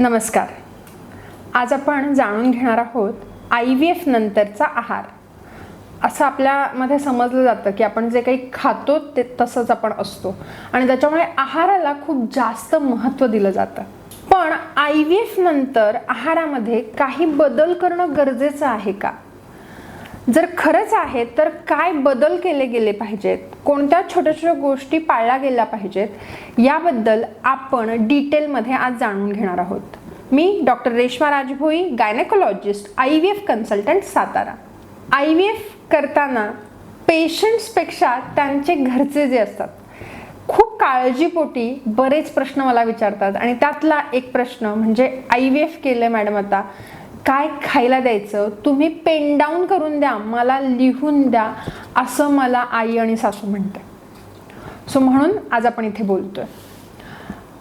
नमस्कार. आज आपण जाणून घेणार आहोत आय व्ही एफ नंतरचा आहार. असं आपल्यामध्ये समजलं जातं की आपण जे काही खातो ते तसंच आपण असतो. आणि त्याच्यामुळे आहाराला खूप जास्त महत्त्व दिलं जातं. पण आय व्ही एफ नंतर आहारामध्ये काही बदल करणं गरजेचं आहे का? जर खरंच आहे तर काय बदल केले गेले पाहिजेत? कोणत्या छोट्या छोट्या गोष्टी पाळल्या गेल्या पाहिजेत? याबद्दल आपण डिटेलमध्ये आज जाणून घेणार आहोत. मी doctor Reshma Rajbhoi gynaecologist I V F consultant Satara. I V F करताना पेशंट्सपेक्षा त्यांचे घरचे जे असतात खूप काळजीपोटी बरेच प्रश्न मला विचारतात. आणि त्यातला एक प्रश्न म्हणजे आय व्ही एफ केलं मॅडम आता. काय खायला द्यायचं तुम्ही पेन डाऊन करून द्या मला लिहून द्या असं मला आई आणि सासू म्हणते सो म्हणून आज आपण इथे बोलतोय.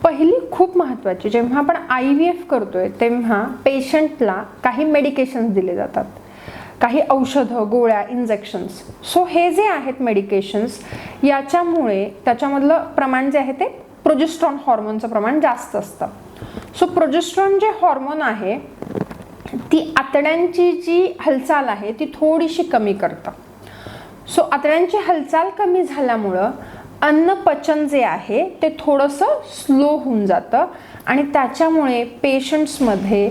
पहिली खूप महत्त्वाची जेव्हा आपण आय व्ही एफ करतोय तेव्हा पेशंटला काही मेडिकेशन्स दिले जातात. काही औषधं गोळ्या इंजेक्शन्स सो हे जे आहेत मेडिकेशन्स याच्यामुळे त्याच्यामधलं प्रमाण जे आहे ते प्रोजेस्ट्रॉन हॉर्मोनचं प्रमाण जास्त असतं. सो प्रोजेस्ट्रॉन जे हॉर्मोन आहे ती आतड्यांची जी हालचाल आहे ती थोडीशी कमी करतं. सो आतड्यांची हालचाल कमी झाल्यामुळं अन्न पचन जे आहे ते थोडंसं स्लो होऊन जातं आणि त्याच्यामुळे पेशंट्समध्ये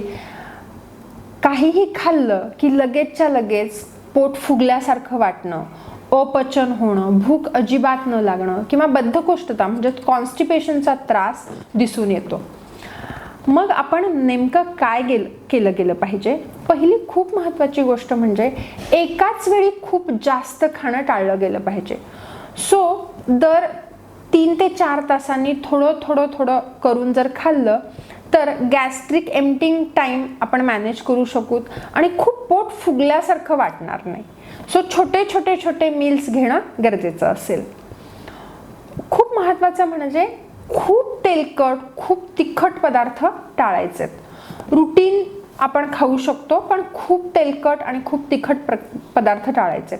काहीही खाल्लं की लगेचच्या लगेच पोट फुगल्यासारखं वाटणं अपचन होणं भूक अजिबात न लागणं किंवा बद्धकोष्ठता म्हणजे कॉन्स्टिपेशनचा त्रास दिसून येतो. मग आपण नेमकं काय गेल केलं गेलं पाहिजे? पहिली खूप महत्त्वाची गोष्ट म्हणजे एकाच वेळी खूप जास्त खाणं टाळलं गेलं पाहिजे. सो दर तीन ते चार तासांनी थोडं थोडं थोडं करून जर खाल्लं तर गॅस्ट्रिक एम्प्टिंग टाईम आपण मॅनेज करू शकू आणि खूप पोट फुगल्यासारखं वाटणार नाही. सो छोटे छोटे छोटे मील्स घेणं गरजेचं असेल. खूप महत्त्वाचं म्हणजे खूप तेलकट खूप तिखट पदार्थ टाळायचे. रुटीन आपण खाऊ शकतो पण खूप तेलकट आणि खूप तिखट प्र पदार्थ टाळायचे.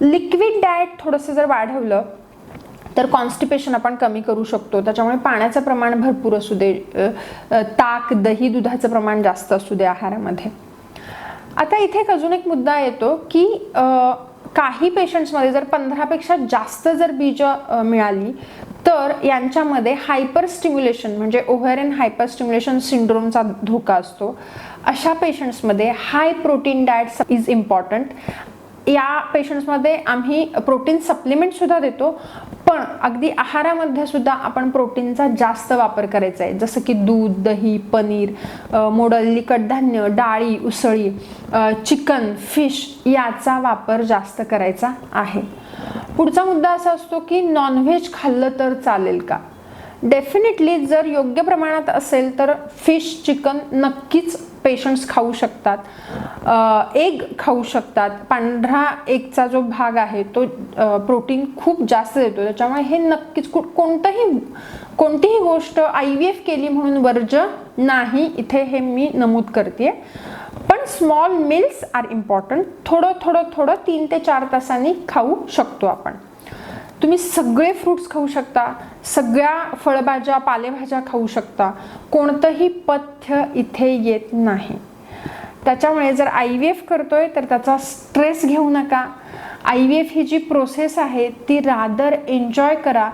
लिक्विड डाएट थोडंसं जर वाढवलं तर कॉन्स्टिपेशन आपण कमी करू शकतो. त्याच्यामुळे पाण्याचं प्रमाण भरपूर असू दे ताक दही दुधाचं प्रमाण जास्त असू दे आहारामध्ये. आता इथे एक अजून एक मुद्दा येतो की काही पेशंट्समध्ये जर पंधरापेक्षा जास्त जर बीज मिळाली तर यांच्यामध्ये हायपर स्टिम्युलेशन म्हणजे ओव्हरेन हायपर स्टिम्युलेशन सिंड्रोमचा धोका असतो. अशा पेशंट्समध्ये high protein diet is important या पेशंट्समध्ये आम्ही प्रोटीन सप्लिमेंटसुद्धा देतो पण अगदी आहारामध्ये सुद्धा आपण प्रोटीनचा जास्त वापर करायचा आहे. जसं की दूध दही पनीर मोडल्ली कडधान्य डाळी उसळी चिकन फिश याचा वापर जास्त करायचा आहे. पुढचा मुद्दा असा असतो की नॉनव्हेज खाल्लं तर चालेल का? डेफिनेटली जर योग्य प्रमाणात असेल तर फिश चिकन नक्कीच पेशंट्स खाऊ शकतात. एग खाऊ शकतात. पांढरा एगचा जो भाग आहे तो प्रोटीन खूप जास्त देतो. त्याच्यामुळे हे नक्कीच कोणतंही कोणतीही गोष्ट आय व्ही एफ केली म्हणून वर्ज नाही. इथे हे मी नमूद करते आहे स्मॉल मिल्स आर इम्पॉर्टंट थोडं थोडं थोडं तीन ते चार तासांनी खाऊ शकतो आपण. तुम्ही सगळे फ्रूट्स खाऊ शकता सगळ्या फळभाज्या पालेभाज्या खाऊ शकता. कोणतंही पथ्य इथे येत नाही. त्याच्यामुळे जर आय व्ही एफ करतोय तर त्याचा स्ट्रेस घेऊ नका. आय व्ही एफ ही जी प्रोसेस आहे ती रादर एन्जॉय करा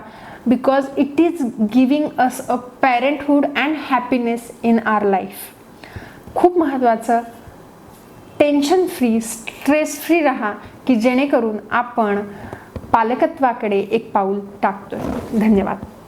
because it is giving us a parenthood and happiness in our life खूप महत्त्वाचं टेन्शन फ्री स्ट्रेस फ्री राहा की जेणेकरून आपण पालकत्वाकडे एक पाऊल टाकतोय. धन्यवाद.